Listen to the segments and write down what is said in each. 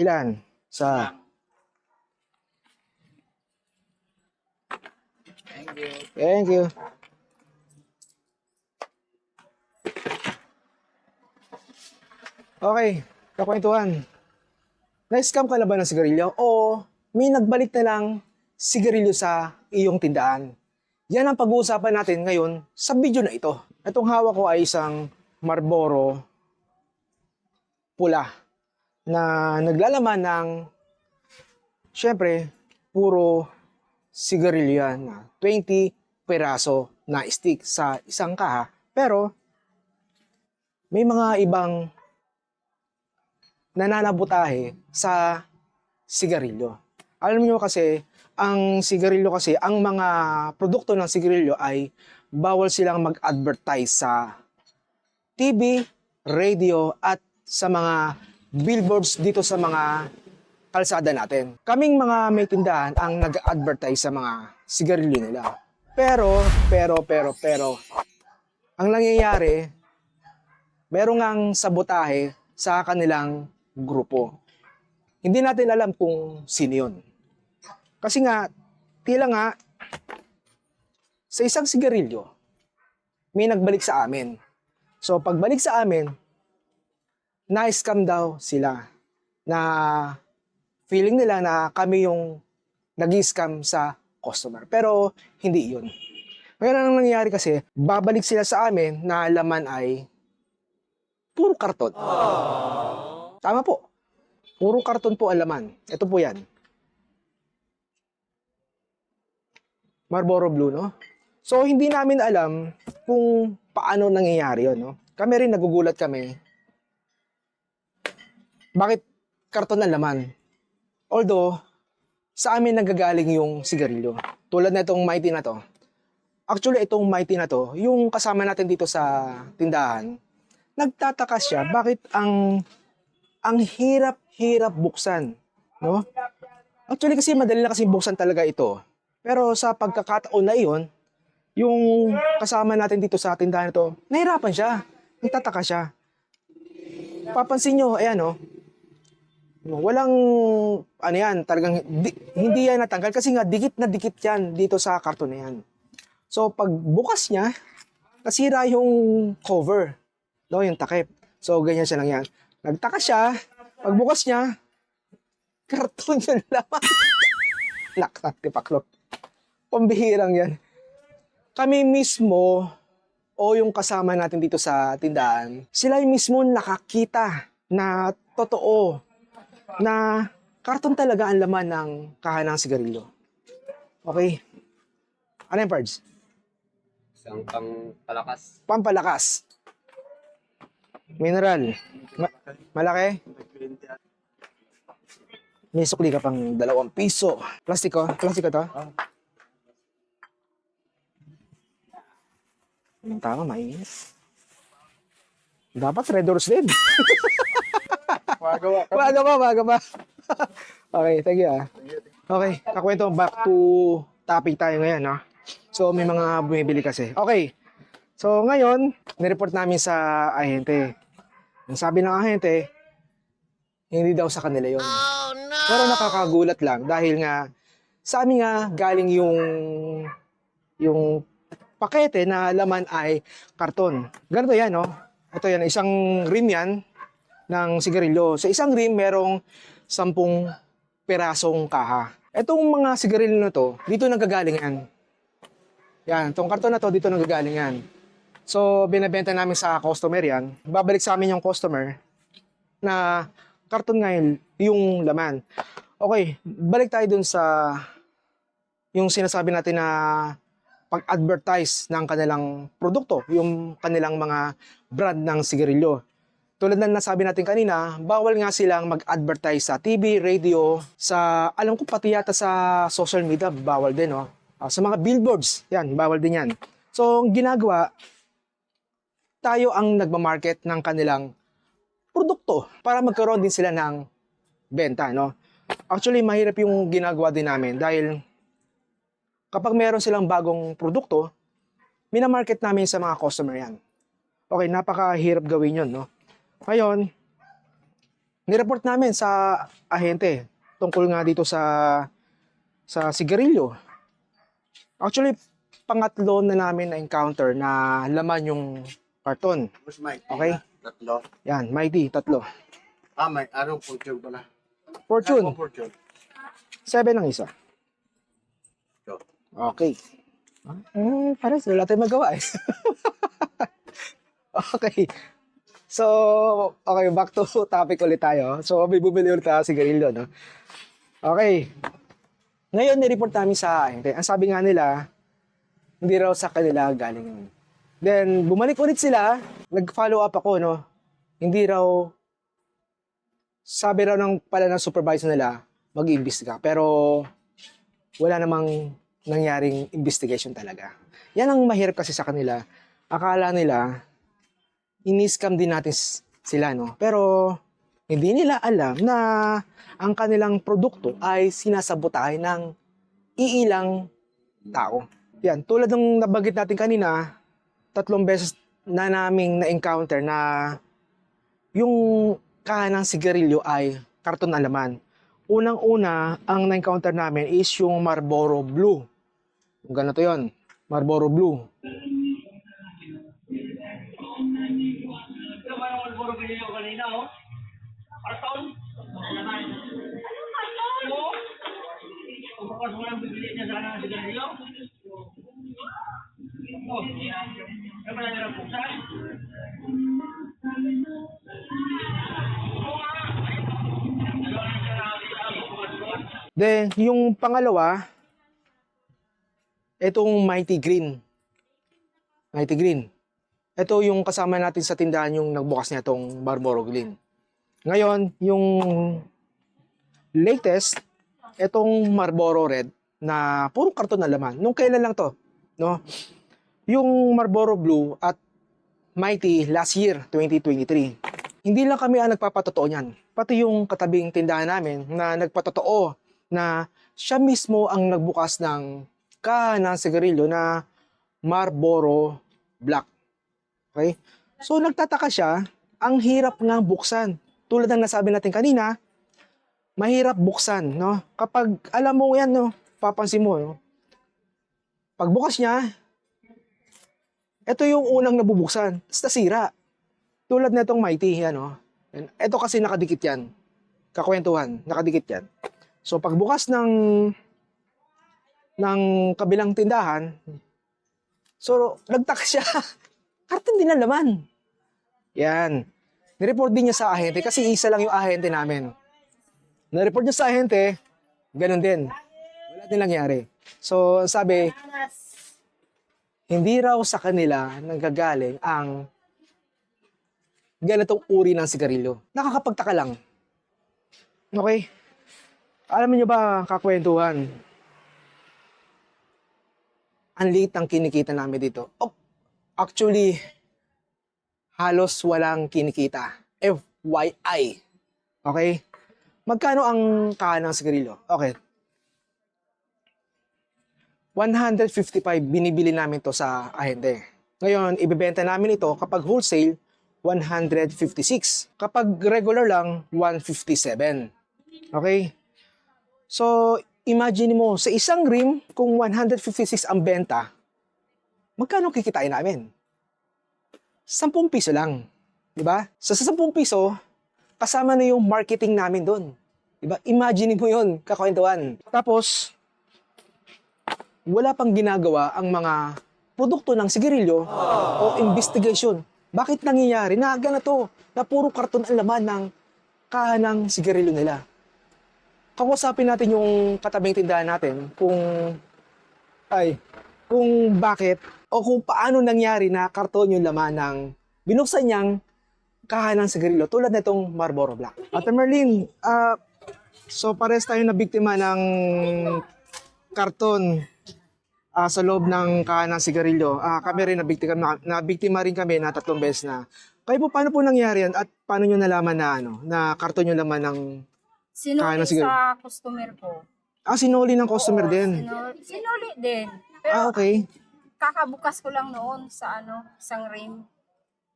Ilan? Sa... Thank you. Thank you. Okay, kakwentuhan. Na-scam ka na ba ng sigarilyo? O may nagbalik na lang sigarilyo sa iyong tindahan? Yan ang pag-uusapan natin ngayon sa video na ito. Itong hawak ko ay isang Marlboro pula na naglalaman ng syempre puro sigarilyo yan na 20 peraso na stick sa isang kaha. Pero may mga ibang nananabutahe sa sigarilyo. Alam niyo kasi, ang sigarilyo kasi, ang mga produkto ng sigarilyo ay bawal silang mag-advertise sa TV, radio, at sa mga billboards dito sa mga kalsada natin. Kaming mga may tindahan ang nag-advertise sa mga sigarilyo nila. Pero, pero, pero, pero, ang nangyayari, merong ang sabotahe sa kanilang grupo. Hindi natin alam kung sino yun. Kasi nga, tila nga, sa isang sigarilyo, may nagbalik sa amin. So, pagbalik sa amin, na-scam daw sila na feeling nila na kami yung nag-scam sa customer. Pero, hindi yun. Ngayon ang nangyayari kasi, babalik sila sa amin na laman ay puro karton. Tama po. Puro karton po ang laman. Ito po yan. Marlboro Blue, no? So, hindi namin alam kung paano nangyayari yun, no? Kami rin nagugulat kami. Bakit karton ang laman? Although, sa amin nagagaling yung sigarilyo. Tulad na itong mighty na to. Actually, itong mighty na to, yung kasama natin dito sa tindahan, nagtataka siya bakit ang ang hirap-hirap buksan, no? Actually kasi madali na kasi buksan talaga ito. Pero sa pagkakataon na iyon, yung kasama natin dito sa tindahan ito, nahirapan siya. Nagtataka siya. Papansin nyo, ayan no, walang, ano yan, talagang, di- hindi yan natanggal kasi nga dikit na dikit yan dito sa karton na yan. So, pag bukas niya, nasira yung cover, no, yung takip. So, ganyan siya lang yan. Nagtaka siya, pagbukas niya, karton yung laman. Nakak, tipaklot. Pambihirang yan. Kami mismo, o yung kasama natin dito sa tindahan, sila mismo nakakita na totoo na karton talaga ang laman ng kahanang sigarilyo. Okay? Ano yung parts? Isang pang palakas. Pampalakas. Mineral. Ma- malaki? May sukli ka pang dalawang piso. Plastiko? Plastiko to? Tama, mainit. Dapat Red Doors din. Magawa Baga pa, baga pa. okay, thank you ah. Okay, kakwento, back to topic tayo ngayon, no? So, may mga bumibili kasi. Okay, so ngayon, nireport namin sa ahente. Ang sabi ng ahente, hindi daw sa kanila yon. Pero nakakagulat lang dahil nga, sa amin nga, galing yung, yung pakete na laman ay karton. Ganito yan, no? Ito yan, isang rim yan ng sigarilyo. Sa isang rim, merong sampung perasong kaha. Itong mga sigarilyo na to, dito nagagaling yan. Yan, itong karton na to, dito nagagaling yan. So, binabenta namin sa customer yan. Babalik sa amin yung customer na karton ngayon yung laman. Okay, balik tayo dun sa yung sinasabi natin na pag-advertise ng kanilang produkto, yung kanilang mga brand ng sigarilyo. Tulad na nasabi natin kanina, bawal nga silang mag-advertise sa TV, radio, sa, alam ko pati yata sa social media, bawal din, no? Ah, sa mga billboards, yan, bawal din yan. So, ang ginagawa, tayo ang nagmamarket ng kanilang produkto para magkaroon din sila ng benta, no? Actually, mahirap yung ginagawa din namin dahil kapag meron silang bagong produkto, minamarket namin sa mga customer yan. Okay, napakahirap gawin yun, no? Ngayon, nireport namin sa ahente tungkol nga dito sa sa sigarilyo. Actually, pangatlo na namin na encounter na laman yung karton. Okay? Tatlo. Yan, mighty, tatlo. Ah, may anong fortune pala? Fortune, fortune? seven ang isa. Okay. Eh, parang wala tayong magawa eh. okay. So, okay, back to topic ulit tayo. So, may bumili ulit tayo sigarilyo, no? Okay. Ngayon, nireport namin sa ahente. Ang sabi nga nila, hindi raw sa kanila galing yun. Then, bumalik ulit sila. Nag-follow up ako, no? Hindi raw, sabi raw ng pala ng supervisor nila, mag-iimbestiga. Pero, wala namang nangyaring investigation talaga. Yan ang mahirap kasi sa kanila. Akala nila, ini-scam din natin sila, no? Pero, hindi nila alam na ang kanilang produkto ay sinasabotahe ng iilang tao. Yan, tulad ng nabanggit natin kanina, tatlong beses na naming na-encounter na yung kahanang sigarilyo ay karton na laman. Unang-una, ang na-encounter namin is yung Marlboro Blue. Ganito yon Marlboro Blue. Then, yung pangalawa, itong Mighty Green. Mighty Green. Ito yung kasama natin sa tindahan yung nagbukas niya itong Marlboro Green. Ngayon, yung latest, itong Marlboro Red na puro karton na laman. Nung kailan lang to, no? Yung Marlboro Blue at Mighty last year, 2023. Hindi lang kami ang nagpapatotoo niyan. Pati yung katabing tindahan namin na nagpatotoo na siya mismo ang nagbukas ng kahanan sigarilyo na Marlboro Black. Okay? So nagtataka siya, ang hirap nga buksan. Tulad ng nasabi natin kanina, mahirap buksan, no? Kapag alam mo yan, no, papansin mo, no? Pagbukas niya, ito yung unang nabubuksan, tapos nasira. Tulad na itong Mighty, yan, no? Ito kasi nakadikit yan. Kakwentuhan, nakadikit yan. So pagbukas ng ng kabilang tindahan, so nagtaka siya. Karton din ang laman. Yan. Nireport din niya sa ahente kasi isa lang yung ahente namin. Nireport niya sa ahente, ganun din. Wala din nangyari. So, sabi, hindi raw sa kanila nanggagaling ang ganitong uri ng sigarilyo. Nakakapagtaka lang. Okay? Alam niyo ba, kakwentuhan, ang liit ng kinikita namin dito. Oh, actually, halos walang kinikita. FYI. Okay? Magkano ang kahan ng sigarilyo? Okay. 155 binibili namin to sa ahente. Ngayon, ibebenta namin ito kapag wholesale, 156. Kapag regular lang, 157. Okay? So, imagine mo, sa isang rim, kung 156 ang benta, magkano kikitain namin? 10 piso lang. Di ba? So, sa 10 piso, kasama na yung marketing namin doon. Di ba? Imagine mo yun, kakwentuhan. Tapos, wala pang ginagawa ang mga produkto ng sigarilyo o investigation. Bakit nangyayari na ganito, na puro karton ang laman ng kahanang sigarilyo nila? Kakusapin natin yung katabing tindahan natin kung ay kung bakit o kung paano nangyari na karton yung laman ng binuksan niyang kahanang sigarilyo tulad nitong Marlboro Black. Ate Merlin, ah, so pares tayo na biktima ng karton ah, sa loob ng kahanang sigarilyo. Ah, kami rin na biktima, na, na biktima rin kami na tatlong beses na. Kayo po, paano po nangyari yan at paano nyo nalaman na ano, na karton yung laman ng Sinuli Kaya na siguro. sa customer ko. Ah, sinuli ng customer din. Sinuli, sinuli din. Ah, Pero okay. Kakabukas ko lang noon sa ano, isang rim.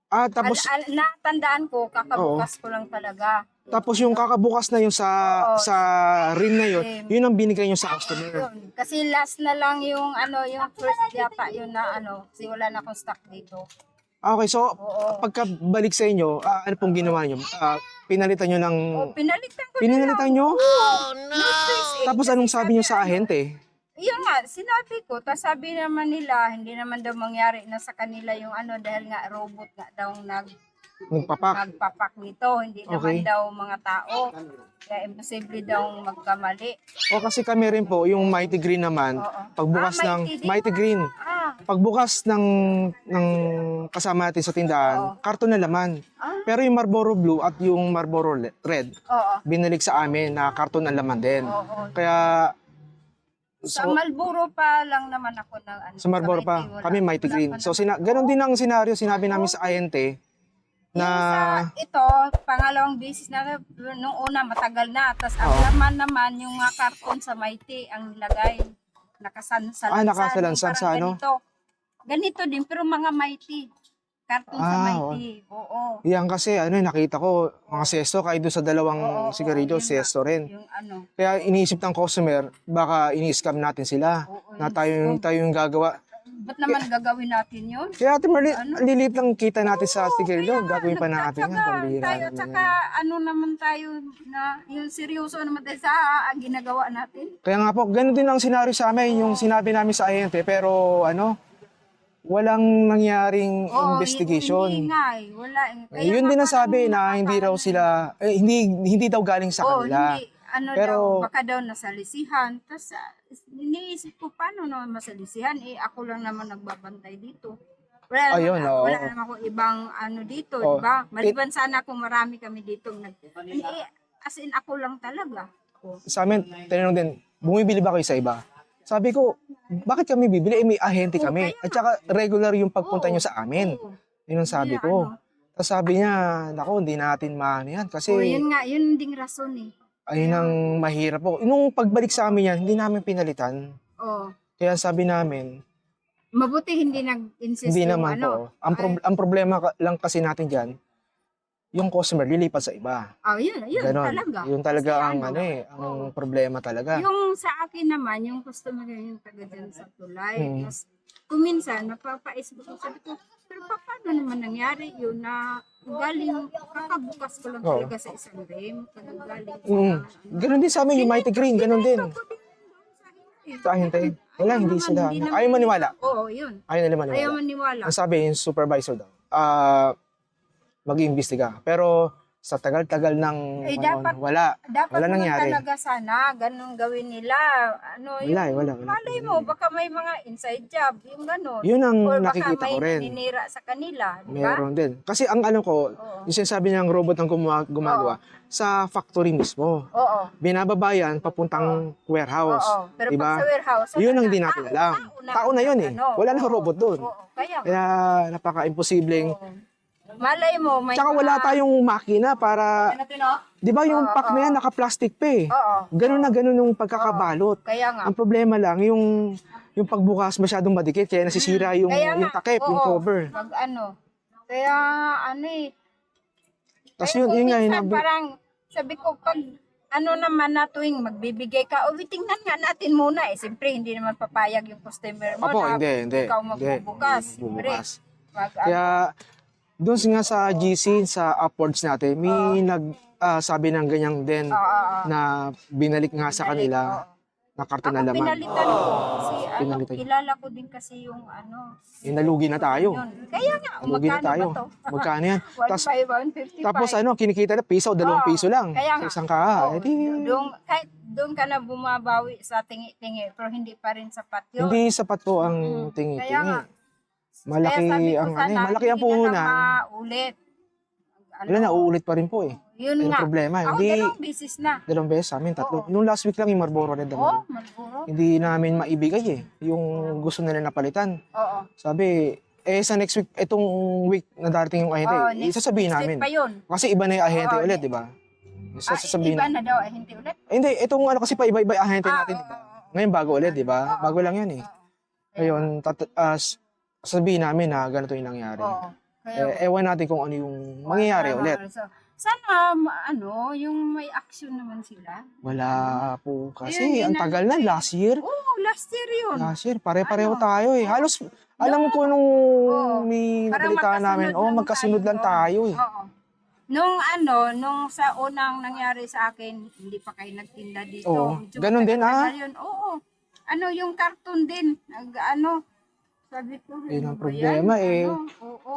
Ah, tapos, Al- al- natandaan ko, kakabukas ko lang talaga. Tapos yung kakabukas na yun sa Oo. sa rim na yun, Rim. yun ang binigay nyo sa customer. Yun. Kasi last na lang yung ano, yung first yata yun na ano, kasi wala na akong stock dito. Ah, Okay, so Oo. pagkabalik sa inyo, ah, ano pong ginawa nyo? Ah, pinalitan nyo ng... O, pinalitan ko na Pinalitan lang. nyo? No choice eh. Tapos Kasi anong sabi nyo sa ahente? Yun nga, sinabi ko. Tapos sabi naman nila, hindi naman daw mangyari na sa kanila yung ano, dahil nga robot nga daw nag, Nagpapak. nagpapak nito. Hindi Okay. naman daw mga tao. Kaya imposible daw magkamali. O kasi kami rin po, yung Mighty Green naman, Oo. pagbukas Ah, ng Mighty din. Mighty Green, Ah, pagbukas ng ng kasama natin sa tindahan, karton na laman. ah, Pero yung Marlboro Blue at yung Marlboro Le- Red, oo. binalik sa amin na karton ang laman din. Oo. Kaya Sa so, Malboro pa lang naman ako ng ano. sa Marlboro pa, wala- kami Mighty wala Green. pa So naman sina ako. ganon din ang senaryo sinabi namin sa ahente na Yung sa ito, pangalawang beses na nung una matagal na. Tapos ang Oo. laman naman yung mga karton sa Mighty ang nilagay. Nakasansalansan. Ah, nakasalansan Yung sa parang ano? Ganito. ganito din pero mga Mighty. Karton sa Ah, Mighty. Oo. yan kasi ano nakita ko mga sesto kahit doon sa dalawang Oo, oo, sigarilyo yun nga. sesto rin. Yung ano. Kaya iniisip ng customer baka ini-scam natin sila Oo, na tayo yung tayo yung gagawa. Ba't naman gagawin natin yun? Kaya Ate Marlene, Ano? ang lang kita natin sa sigarilyo, gagawin pa natin yan. nagtatsaga Pambihira tayo, naman tsaka yan. ano naman tayo na yung seryoso naman tayo sa ah, ginagawa natin. Kaya nga po, ganun din ang senaryo sa amin, yung sinabi namin sa ahente, pero ano, walang nangyaring Oo, investigation. Hindi nga eh. Wala. eh. Eh, Kaya yun nga din ang parang sabi na hindi raw sila, eh, hindi hindi daw galing sa Oo, kanila. hindi. Ano Pero- daw, baka daw nasalisihan. Tapos, ah, iniisip ko, paano naman masalisihan? Eh, ako lang naman nagbabantay dito. Wala, Ayun, naman, oo. wala naman ako ibang ano dito, Oo. di ba? Maliban sana kung marami kami dito. Nag, eh, as in, ako lang talaga. Sa amin, tinanong din, bumibili ba kayo sa iba? Sabi ko, bakit kami bibili? Eh, may ahente kami. kaya At saka regular yung pagpunta nyo sa amin. Yun ang sabi ko. ano, Tapos sabi niya, nako, hindi natin maano yan. Kasi Oo, yun nga, yun ding rason eh. ayun ang mahirap po. Nung pagbalik sa amin yan, hindi namin pinalitan. Oo. Kaya sabi namin, Mabuti hindi nag-insist hindi yung naman ano. po. Ang, prob- ang problema ka- lang kasi natin dyan, yung customer lilipat sa iba. Oh, yun, yun Ganon. talaga. Yun talaga Kasi ang ano, ano eh, ang oo. problema talaga. Yung sa akin naman, yung customer yung taga dyan sa tulay. Mm. Tapos, kuminsan, napapaisip ko, sabi ko, pero pa- paano naman nangyari yun na galing, kakabukas ko lang Oo. talaga sa isang rim, galing Mm. ano. Ganon din sa amin, yung Mighty Green, ganon din. Ito Sa ahente. Wala, hindi naman, sila. Ayaw maniwala. Oo, yun. Ayaw nila maniwala. Ayaw maniwala. Ang sabi yung supervisor daw, ah, mag-iimbestiga. Pero sa tagal-tagal ng Eh, panahon, dapat- wala. Dapat Wala nangyari. talaga sana, ganun gawin nila. Ano, Wala yung, wala. wala. malay mo, baka may mga inside job, yung ganun. Yun ang Or nakikita ko rin. naninira sa kanila, di ba? Meron din. Kasi ang alam ko, Oo. yung sinasabi niyang robot ang gumawa, gumagawa, sa factory mismo. Oo. Binababayan papuntang warehouse. Oo. Pero diba? pag sa warehouse, Yun ang na. di natin alam. na- Tao na yun eh. ano, Wala nang oo. robot doon. Oo, kaya. Kaya napaka-imposibleng. Malay mo, may Tsaka wala tayong makina para, di ba yung Oo, pack na yan, naka-plastic pa eh. Oo. Ganun na ganun yung pagkakabalot. Kaya nga. Ang problema lang, yung yung pagbukas masyadong madikit, kaya nasisira yung, Kaya yung takip, yung oo. cover. Pag ano. Kaya ano eh. Tapos Kaya yun, kung yun nga, minsan yung parang sabi ko pag ano naman na tuwing magbibigay ka, o tingnan nga natin muna eh. Siyempre, hindi naman papayag yung customer mo Apo, na hindi, hindi. ikaw hindi. magbubukas. Siyempre, Bubukas. Mag, Kaya, doon nga sa GC, sa upwards natin, may nag ah, sabi ng ganyan din oo, oo. na binalik nga sa Binalik, kanila oo. na karton na laman. pinalitan ko. Kasi ano, Pinalitan. kilala ko din kasi yung ano. Eh, nalugi na tayo. Yun. Kaya nga, Nalugi na tayo. ba to? Magkano yan? Tapos, 1,500, 155. tapos ano, kinikita na piso, dalawang Oo, piso lang. kaya Sa nga. isang kaha. Oo, Eh, di, doon, kahit doon ka na bumabawi sa tingi-tingi, pero hindi pa rin sapat yun. hindi sapat po ang Mm, kaya tingi-tingi. nga. Malaki Kaya sabi ko ang ano, eh, malaki ang puhunan. maulit. Ano, Wala na, uulit pa rin po eh. Yun Yung nga. problema, Ako hindi dalawang bisis na. dalawang beses sa amin, tatlo. Oo. Nung last week lang yung Marlboro Red Oo, naman. Malboro. Hindi namin maibigay eh. Yung gusto nila napalitan. Oo. Sabi, eh sa next week, itong week na darating yung ahente, Oo, next- isasabihin next namin. week pa yun. Kasi iba na yung ahente Oo, ulit, di ba? Ah, iba na daw, eh, hindi ulit. Eh, hindi, itong ano kasi pa iba-iba yung ahente Ah, natin, oo, di ba? oo, Ngayon bago ulit, di ba? Oo. Bago lang yan eh. Ngayon, tat- ah, s- sasabihin namin na ganito yung nangyari. Oo. Kaya, Eh, ewan natin kung ano yung mangyayari Kaya ulit. so, Sana, ma- ano, yung may action naman sila. Wala po kasi. Ayun, yun ang na- tagal na. Last year. Oo, last year yun. Last year. Pare-pareho Ano? tayo eh. Halos, alam ko nung Oo. may Parang nabalita namin. Oh, lang magkasunod lang tayo. tayo eh. Oo. Nung ano, nung sa unang nangyari sa akin, hindi pa kayo nagtinda dito. Oo. Medyo Ganun din, matagal ah? Yun. Oo. Ano, yung cartoon din. Nag, ano, sabi ko, Yun ang problema, yan? eh. Ano, oo.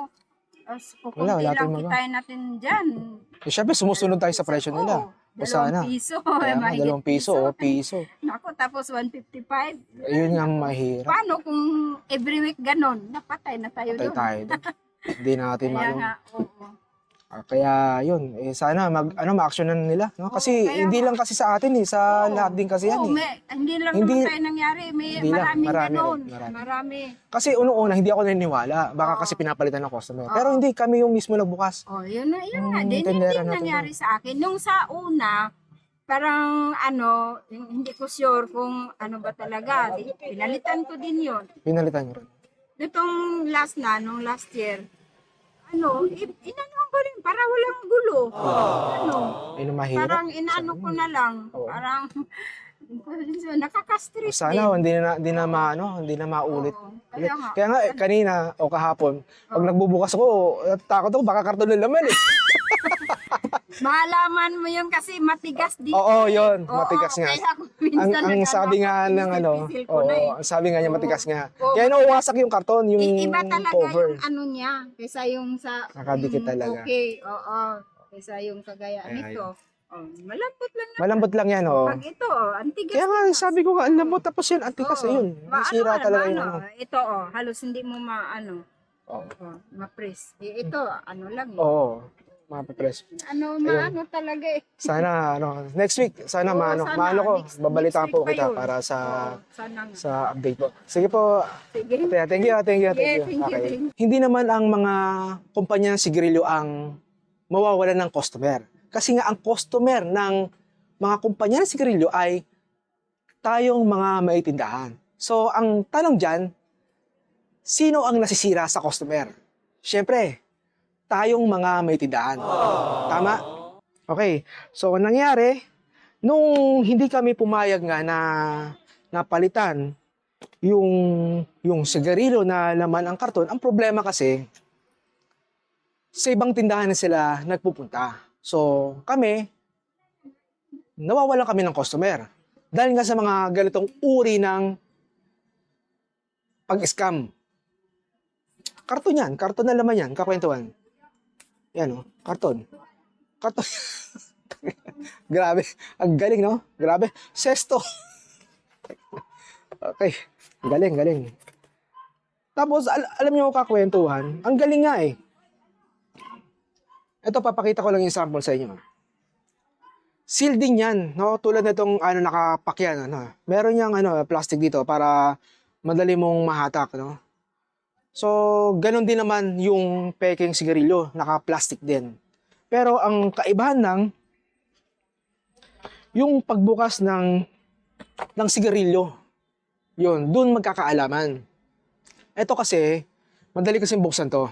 Tapos kukunti Wala, wala lang tayong magawa. kitain natin dyan. Eh, syempre, sumusunod tayo sa presyo nila. O sana. dalawang piso. Kaya nga, mahigit dalawang piso o piso. Naku, tapos 155. Ayun ang mahirap. Paano kung every week ganon? Napatay na tayo Patay doon. tayo doon. Hindi natin Kaya maano. nga, oo. Ah, Kaya yun, eh, sana mag ano ma-actionan nila, no? Kasi kaya hindi nga. lang kasi sa atin eh, sa Oo. lahat din kasi yan Oo, eh. may, hindi lang Hindi- naman tayo nangyari. May Hindi lang, maraming marami ganon. rin, marami. Marami. Kasi unang-una hindi ako naniniwala, baka Oo. kasi pinapalitan ng customer. Oo. Pero hindi kami yung mismo nagbukas. Oh, yun na, yun Yung nga. Din, yun din natin nangyari sa akin. Nung sa una, parang ano, hindi ko sure kung ano ba talaga. Di- Pinalitan ko din yun. Pinalitan rin. Itong last na, nung last year, ano, i- inanuhan ko rin para walang gulo. Ano, Ayun mahirap. parang inano ko na lang. Oo. Parang, nakaka-stress Sana hindi na hindi na maano, hindi na maulit. Oo. Kaya nga. Kaya nga eh, kanina o kahapon, pag nagbubukas ako, takot ako baka karton ng laman eh. Malaman mo yun kasi matigas dito. Oo, yun, matigas nga. Kaya ako Ang, ang sabi nga ng ano, oo, eh. ang sabi nga niya matigas nga. Oo. Kaya nauwasak yung karton, yung I- iba talaga cover. yung ano niya kaysa yung sa Nakadikit yung talaga. Okay, oo. Kaysa yung kagaya Kaya nito. Oh, malambot lang na. Malambot lang yan, oh. Pag ito, oh, antigas. Kaya nga, sabi ko nga, ang lambot tapos yun, antikas, Oo. ayun. Ma- Nasira ano, talaga ano, yung ano. Ito, oh, halos hindi mo maano, Oo. oh, ma-press. Eh, ito, ano lang. eh. Oo, mapapress. Ano, maano talaga eh. Sana, ano, next week, sana Oo, maano, sana. maano ko, Next- babalitaan next po week pa kita yun. para sa Oo, sana nga. sa update po. Sige po, Sige. Ate, thank you, thank you, thank Yeah, you. thank you, Okay. thank you. Hindi naman ang mga kumpanya ng sigarilyo ang mawawalan ng customer. Kasi nga ang customer ng mga kumpanya ng sigarilyo ay tayong mga maitindahan. So, ang tanong dyan, sino ang nasisira sa customer? Siyempre, tayong mga maitindahan. Tama? Okay. So, ang nangyari, nung hindi kami pumayag nga na napalitan yung yung sigarilyo na laman ang karton, ang problema kasi sa ibang tindahan na sila nagpupunta. So, kami nawawalan kami ng customer. Dahil nga sa mga ganitong uri ng pag-scam. Karton yan, karton na laman yan, kakwentuhan. Yan oh, karton. Karton. Grabe, ang galing no? Grabe, sesto. okay, galing, galing. Tapos, al- alam niyo kakwentuhan, ang galing nga eh. Ito, papakita ko lang yung sample sa inyo. Seal din yan, no? Tulad nitong ano, nakapakyan, ano. Meron niyang ano, plastic dito para madali mong mahatak, no? So, ganun din naman yung peking sigarilyo, naka-plastic din. Pero ang kaibahan lang, yung pagbukas ng ng sigarilyo. Yun, dun magkakaalaman. Ito kasi, madali kasi buksan to.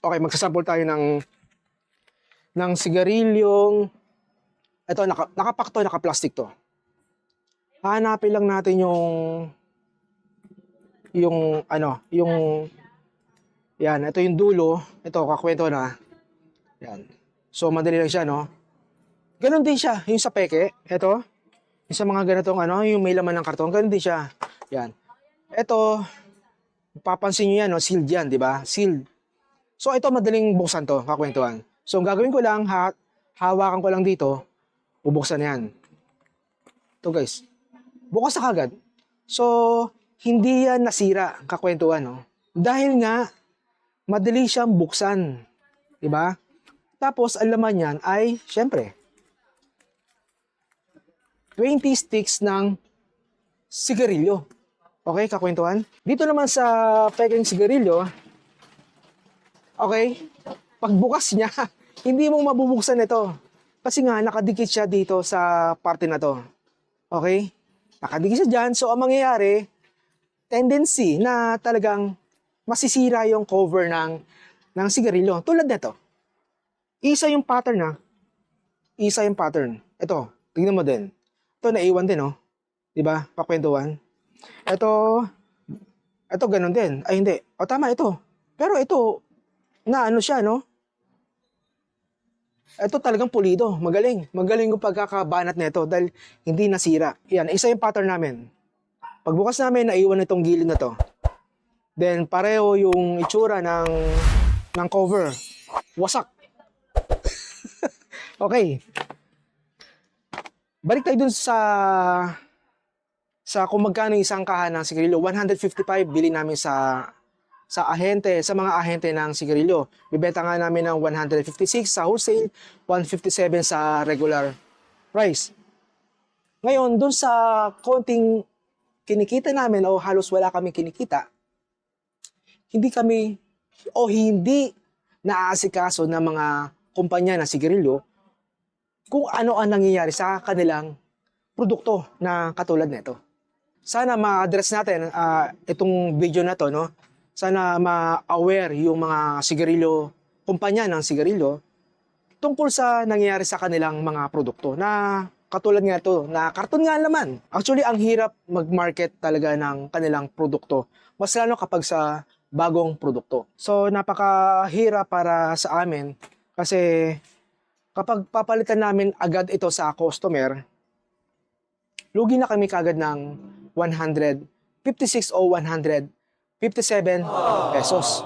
Okay, magsasample tayo ng ng sigarilyong ito, naka, nakapak to, naka-plastic to. Hanapin lang natin yung yung ano, yung yan, ito yung dulo. Ito, kakwento na. Yan. So, madali lang siya, no? Ganon din siya, yung sa peke. Ito, yung sa mga ganitong ano, yung may laman ng karton, ganon din siya. Yan. Ito, papansin nyo yan, no? sealed yan, di ba? Sealed. So, ito madaling buksan to, kakwentuhan. So, ang gagawin ko lang, ha hawakan ko lang dito, bubuksan yan. Ito guys, bukas na kagad. So, hindi yan nasira, kakwentuhan, no? Dahil nga, madali siyang buksan. Di ba? Tapos, ang laman yan ay, syempre, 20 sticks ng sigarilyo. Okay, kakwentuhan? Dito naman sa peking sigarilyo, okay, pagbukas niya, hindi mo mabubuksan ito. Kasi nga, nakadikit siya dito sa parte na to. Okay? Nakadikit siya dyan. So, ang mangyayari, tendency na talagang masisira yung cover ng, ng sigarilyo. Tulad nito. Isa yung pattern na. Isa yung pattern. Ito, tingnan mo din. Ito, naiwan din, oh. Di ba? Pakwentuhan. Ito, ito ganun din. Ay, hindi. O, tama, ito. Pero ito, na ano siya, no? Ito talagang pulido. Magaling. Magaling yung pagkakabanat nito dahil hindi nasira. Yan, isa yung pattern namin. Pagbukas namin, naiwan itong gilid na to. Then, pareho yung itsura ng, ng cover. Wasak. okay. Balik tayo dun sa sa kung magkano isang kahan ng sigarilyo. 155 bili namin sa sa ahente, sa mga ahente ng sigarilyo. Bibenta nga namin ng 156 sa wholesale, 157 sa regular price. Ngayon, dun sa konting kinikita namin o halos wala kami kinikita, hindi kami o hindi naaasikaso ng mga kumpanya ng sigarilyo kung ano ang nangyayari sa kanilang produkto na katulad nito. Sana ma-address natin ah, itong video na to, no? Sana ma-aware yung mga sigarilyo, kumpanya ng sigarilyo tungkol sa nangyayari sa kanilang mga produkto na katulad nga to, na karton nga naman. Actually, ang hirap mag-market talaga ng kanilang produkto. Mas lalo kapag sa bagong produkto. So, napakahirap para sa amin kasi kapag papalitan namin agad ito sa customer, lugi na kami kagad ng 156 o 157 pesos.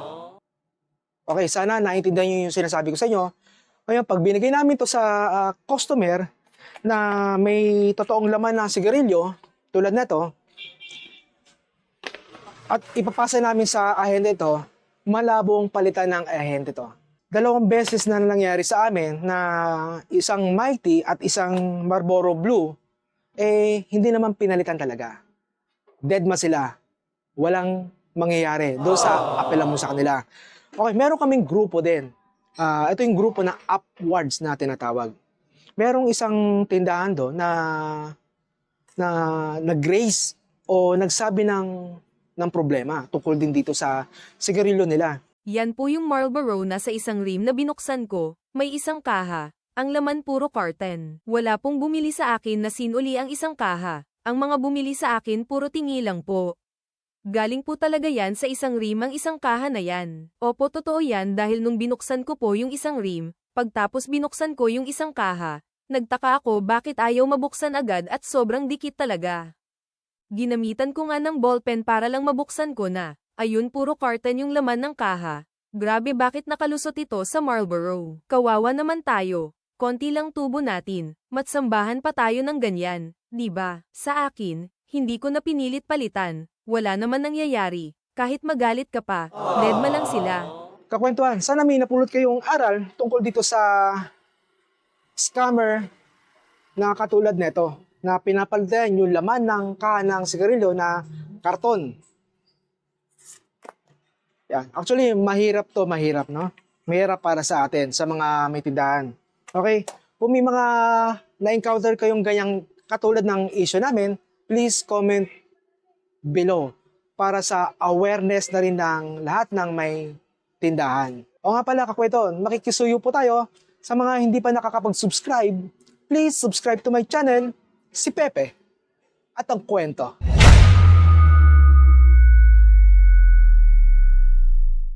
Okay, sana naintindihan niyo yung sinasabi ko sa inyo. Ngayon, pag binigay namin to sa ah, customer na may totoong laman na sigarilyo, tulad na to, at ipapasa namin sa ahente ito, malabong palitan ng ahente to. Dalawang beses na nangyari sa amin na isang Mighty at isang Marlboro Blue, eh, hindi naman pinalitan talaga. Dead ma sila. Walang mangyayari doon sa apelan mo sa kanila. Okay, meron kaming grupo din. Ah, ito yung grupo na upwards na tinatawag. Merong isang tindahan doon na na nag-raise o nagsabi ng ng problema tungkol din dito sa sigarilyo nila. Yan po yung Marlboro na sa isang rim na binuksan ko, may isang kaha. Ang laman puro carton. Wala pong bumili sa akin na sinuli ang isang kaha. Ang mga bumili sa akin puro tingi lang po. Galing po talaga yan sa isang rim ang isang kaha na yan. Opo totoo yan dahil nung binuksan ko po yung isang rim, pagtapos binuksan ko yung isang kaha, nagtaka ako bakit ayaw mabuksan agad at sobrang dikit talaga. Ginamitan ko nga ng ballpen para lang mabuksan ko na. Ayun puro carton yung laman ng kaha. Grabe bakit nakalusot ito sa Marlboro. Kawawa naman tayo. Konti lang tubo natin. Matsambahan pa tayo ng ganyan. ba? Sa akin, hindi ko na pinilit palitan. Wala naman nangyayari. Kahit magalit ka pa, dead lang sila. Kakwentuhan, sana may napulot kayong aral tungkol dito sa scammer na katulad nito na pinapalitan yung laman ng kahanang sigarilyo na karton. Yan. Actually, mahirap to, mahirap, no? Mahirap para sa atin, sa mga may tindahan. Okay? Kung may mga na-encounter kayong ganyang katulad ng issue namin, please comment below para sa awareness na rin ng lahat ng may tindahan. O nga pala, kakwento, makikisuyo po tayo sa mga hindi pa nakakapag-subscribe. Please subscribe to my channel, si Pepe at ang kwento.